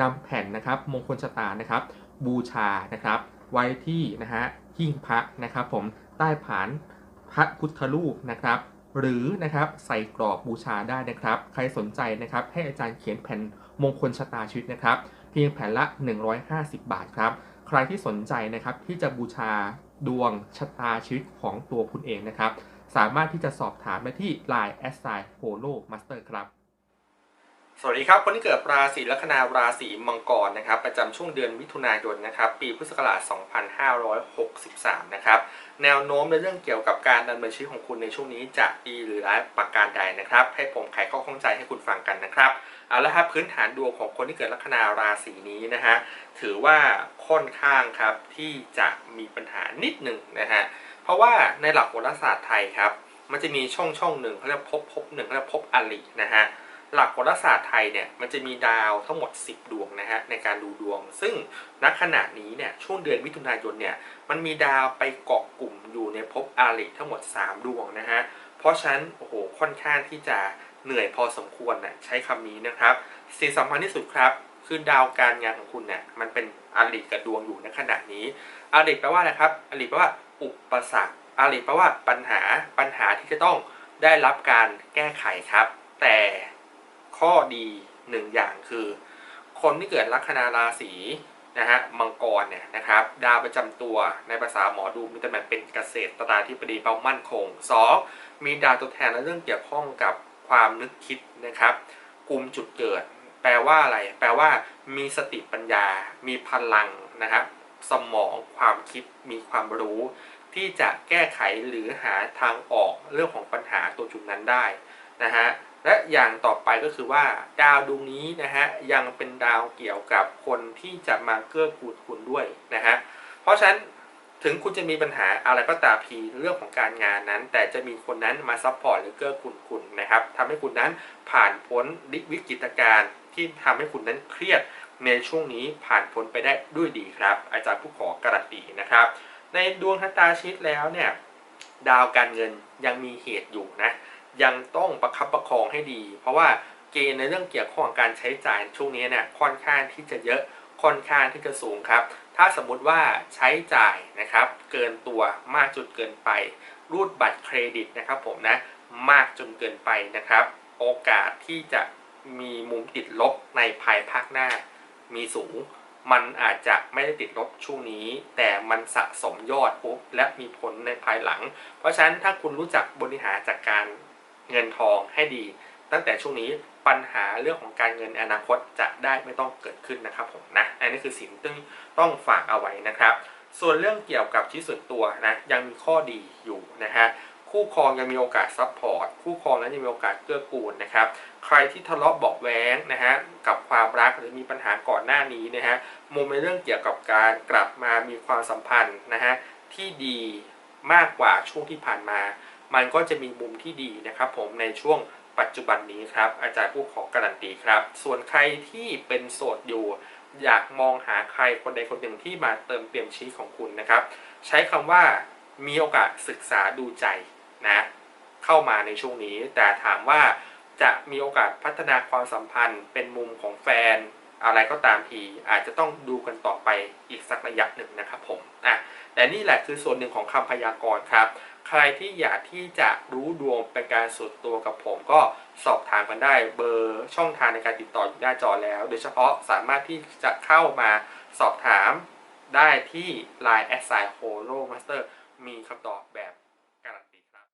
นำแผ่นนะครับมงคลชะตานะครับ บูชานะครับ ไว้ที่นะฮะหิ้งพระนะครับ ผมใต้ฐานพระพุทธรูปนะครับ หรือนะครับใส่กรอบบูชาได้นะครับ ใครสนใจนะครับ ให้อาจารย์เขียนแผ่นมงคลชะตาชีวิตนะครับ เพียงแผ่นละ 150 บาทครับ ใครที่สนใจนะครับที่จะบูชาดวงชะตาชีวิตของตัวคุณเองนะครับ สามารถที่จะสอบถามได้ที่ Line a s s i p o l o Master ครับ สวัสดีครับ คนที่เกิดราศีลัคนาราศีมังกรนะครับ ประจำช่วงเดือนมิถุนายนนะครับ ปีพุทธศักราช 2563 นะครับ แนวโน้มในเรื่องเกี่ยวกับการดำเนินชีวิตของคุณในช่วงนี้จะดีหรือร้ายประการใดนะครับ ให้ผมไขข้อข้องใจให้คุณฟังกันนะครับเอาละครับพื้นฐานดวงของคนที่เกิดลัคนาราศีนี้นะฮะถือว่าค่อนข้างครับที่จะมีปัญหานิดหนึ่งนะฮะเพราะว่าในหลักโหราศาสตร์ไทยครับ มันจะมีช่องช่องหนึ่งเขาเรียกภพภพหนึ่งเขาเรียกภพอรินะฮะ หลักโหราศาสตร์ไทยเนี่ยมันจะมีดาวทั้งหมด 10 ดวงนะฮะในการดูดวง ซึ่งณขณะนี้เนี่ยช่วงเดือนมิถุนายนเนี่ยมันมีดาวไปเกาะกลุ่มอยู่ในภพอาริทั้งหมด 3 ดวงนะฮะเพราะฉะนั้นโอ้โหค่อนข้างที่จะเหนื่อยพอสมควรนะใช้คำนี้นะครับสิ่งสำคัญที่สุดครับคือดาวการงานของคุณเนี่ยมันเป็นอาริกับดวงอยู่ในขณะนี้อาริแปลว่าอะไรครับอาริแปลว่าอุปสรรคอาริแปลว่าปัญหาปัญหาที่จะต้องได้รับการแก้ไขครับ แต่ ข้อดีหนึ่งอย่างคือ คนที่เกิดลัคนาราศีนะฮะมังกรเนี่ยนะครับดาวประจำตัวในภาษาหมอดูมีตำแหน่งเป็นเกษตรตราธิบดีเป้ามั่นคงสองมีดาวตัวแทนในเรื่องเกี่ยวข้องกับความนึกคิดนะครับกลุ่มจุดเกิด แปลว่าอะไร แปลว่ามีสติปัญญา มีพลังนะครับสมองความคิดมีความรู้ ที่จะแก้ไขหรือหาทางออกเรื่องของปัญหาตัวจุดนั้นได้นะฮะ และอย่างต่อไปก็คือว่าดาวดวงนี้นะฮะยังเป็นดาวเกี่ยวกับคนที่จะมาเกื้อกูลคุณด้วยนะฮะเพราะฉะนั้นถึงคุณจะมีปัญหาอะไรก็ตามทีเรื่องของการงานนั้น แต่จะมีคนนั้นมาซัพพอร์ตหรือเกื้อกูลคุณนะครับทำให้คุณนั้นผ่านพ้นวิกฤตการณ์ที่ทำให้คุณนั้นเครียดในช่วงนี้ผ่านพ้นไปได้ด้วยดีครับ อาจารย์ผู้ขอการันตีนะครับ ในดวงชะตาชีวิตแล้วเนี่ยดาวการเงินยังมีเหตุอยู่นะ ยังต้องประคับประคองให้ดี เพราะว่าเกณฑ์ในเรื่องเกี่ยวข้องการใช้จ่ายช่วงนี้เนี่ยค่อนข้างที่จะเยอะค่อนข้างที่จะสูงครับ ถ้าสมมุติว่าใช้จ่ายนะครับ เกินตัวมากจนเกินไป รูดบัตรเครดิตนะครับผมนะมากจนเกินไปนะครับ โอกาสที่จะมีมุมติดลบในภายภาคหน้า มีสูง มันอาจจะไม่ได้ติดลบช่วงนี้ แต่มันสะสมยอดปุ๊บและมีผลในภายหลัง เพราะฉะนั้นถ้าคุณรู้จักบริหารจัดการ เงินทองให้ดี ตั้งแต่ช่วงนี้ปัญหาเรื่องของการเงินอนาคตจะได้ไม่ต้องเกิดขึ้นนะครับผมนะอันนี้คือสิ่งที่ต้องฝากเอาไว้นะครับ ส่วนเรื่องเกี่ยวกับชีวิตส่วนตัวนะยังมีข้อดีอยู่นะฮะคู่ครองยังมีโอกาสซัพพอร์ตคู่ครองนั้นยังมีโอกาสเกื้อกูลนะครับ ใครที่ทะเลาะเบาะแว้งนะฮะกับความรักหรือมีปัญหาก่อนหน้านี้นะฮะมุมในเรื่องเกี่ยวกับการกลับมามีความสัมพันธ์นะฮะที่ดีมากกว่าช่วงที่ผ่านมา มันก็จะมีมุมที่ดีนะครับผมในช่วงปัจจุบันนี้ครับอาจารย์ผู้ขอการันตีครับ ส่วนใครที่เป็นโสดอยู่ อยากมองหาใครคนใดคนหนึ่งที่มาเติมเต็มชีวิตของคุณนะครับ ใช้คำว่ามีโอกาสศึกษาดูใจนะเข้ามาในช่วงนี้ แต่ถามว่าจะมีโอกาสพัฒนาความสัมพันธ์ เป็นมุมของแฟน อะไรก็ตามทีอาจจะต้องดูกันต่อไปอีกสักระยะหนึ่งนะครับผมอะแต่นี่แหละคือส่วนหนึ่งของคำพยากรณ์ครับ ใครที่อยากที่จะรู้ดวงเป็นการส่วนตัวกับผมก็สอบถามกันได้เบอร์ช่องทางในการติดต่ออยู่หน้าจอแล้ว โดยเฉพาะสามารถที่จะเข้ามาสอบถามได้ที่ Line a s s i g n Holo Master มีคำตอบแบบ